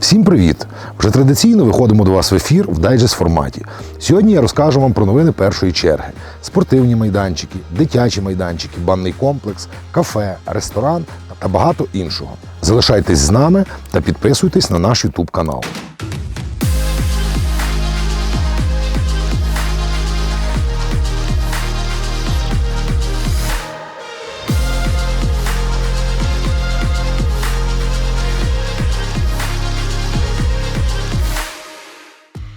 Всім привіт! Вже традиційно виходимо до вас в ефір в дайджест форматі. Сьогодні я розкажу вам про новини першої черги: спортивні майданчики, дитячі майданчики, банний комплекс, кафе, ресторан та багато іншого. Залишайтесь з нами та підписуйтесь на наш YouTube канал.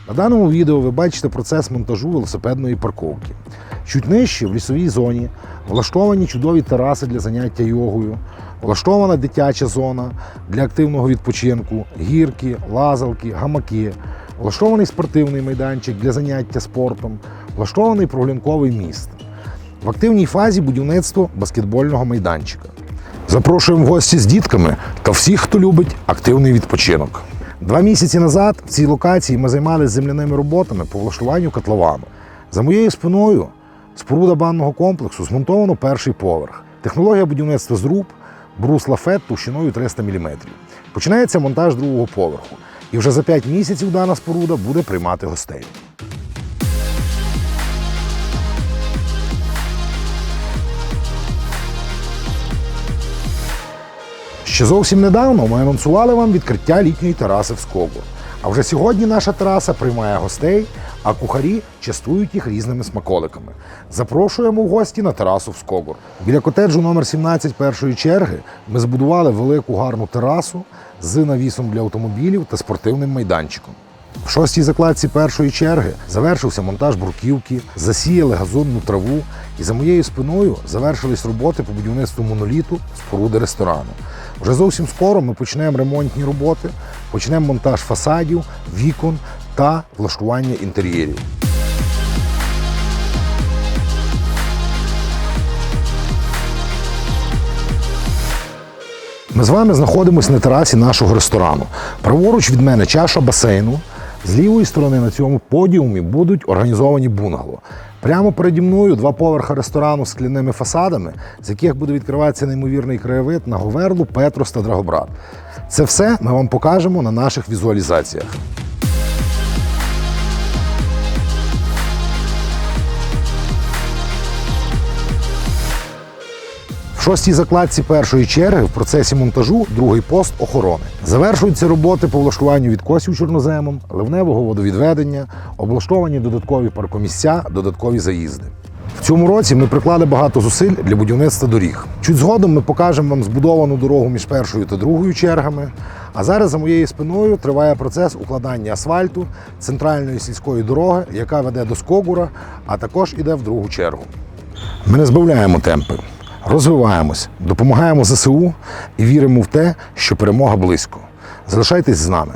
На даному відео ви бачите процес монтажу велосипедної парковки. Чуть нижче в лісовій зоні влаштовані чудові тераси для заняття йогою, влаштована дитяча зона для активного відпочинку, гірки, лазалки, гамаки, влаштований спортивний майданчик для заняття спортом, влаштований прогулянковий міст. В активній фазі будівництво баскетбольного майданчика. Запрошуємо гості з дітками та всіх, хто любить активний відпочинок. Два місяці назад в цій локації ми займалися земляними роботами по влаштуванню котловану. За моєю спиною споруда банного комплексу змонтовано перший поверх. Технологія будівництва зруб, брус лафет товщиною 300 мм. Починається монтаж другого поверху. І вже за 5 місяців дана споруда буде приймати гостей. Ще зовсім недавно ми анонсували вам відкриття літньої тераси в Скобур? А вже сьогодні наша тераса приймає гостей, а кухарі частують їх різними смаколиками. Запрошуємо в гості на терасу в Скобур. Біля котеджу номер 17 першої черги ми збудували велику гарну терасу з навісом для автомобілів та спортивним майданчиком. В шостій закладці першої черги завершився монтаж бруківки, засіяли газонну траву, і за моєю спиною завершились роботи по будівництву моноліту споруди ресторану. Вже зовсім скоро ми почнемо ремонтні роботи, почнемо монтаж фасадів, вікон та влаштування інтер'єрів. Ми з вами знаходимося на терасі нашого ресторану. Праворуч від мене чаша басейну. З лівої сторони на цьому подіумі будуть організовані бунгало. Прямо переді мною два поверха ресторану з скляними фасадами, з яких буде відкриватися неймовірний краєвид на Говерлу, Петрос та Драгобрат. Це все ми вам покажемо на наших візуалізаціях. Шостій закладці першої черги в процесі монтажу другий пост охорони. Завершуються роботи по влаштуванню відкосів чорноземом, ливневого водовідведення, облаштовані додаткові паркомісця, додаткові заїзди. В цьому році ми приклали багато зусиль для будівництва доріг. Чуть згодом ми покажемо вам збудовану дорогу між першою та другою чергами. А зараз за моєю спиною триває процес укладання асфальту центральної сільської дороги, яка веде до Скогура, а також іде в другу чергу. Ми не збавляємо темпи, розвиваємось, допомагаємо ЗСУ і віримо в те, що перемога близько. Залишайтесь з нами.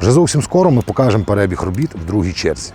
Вже зовсім скоро ми покажемо перебіг робіт в другій черзі.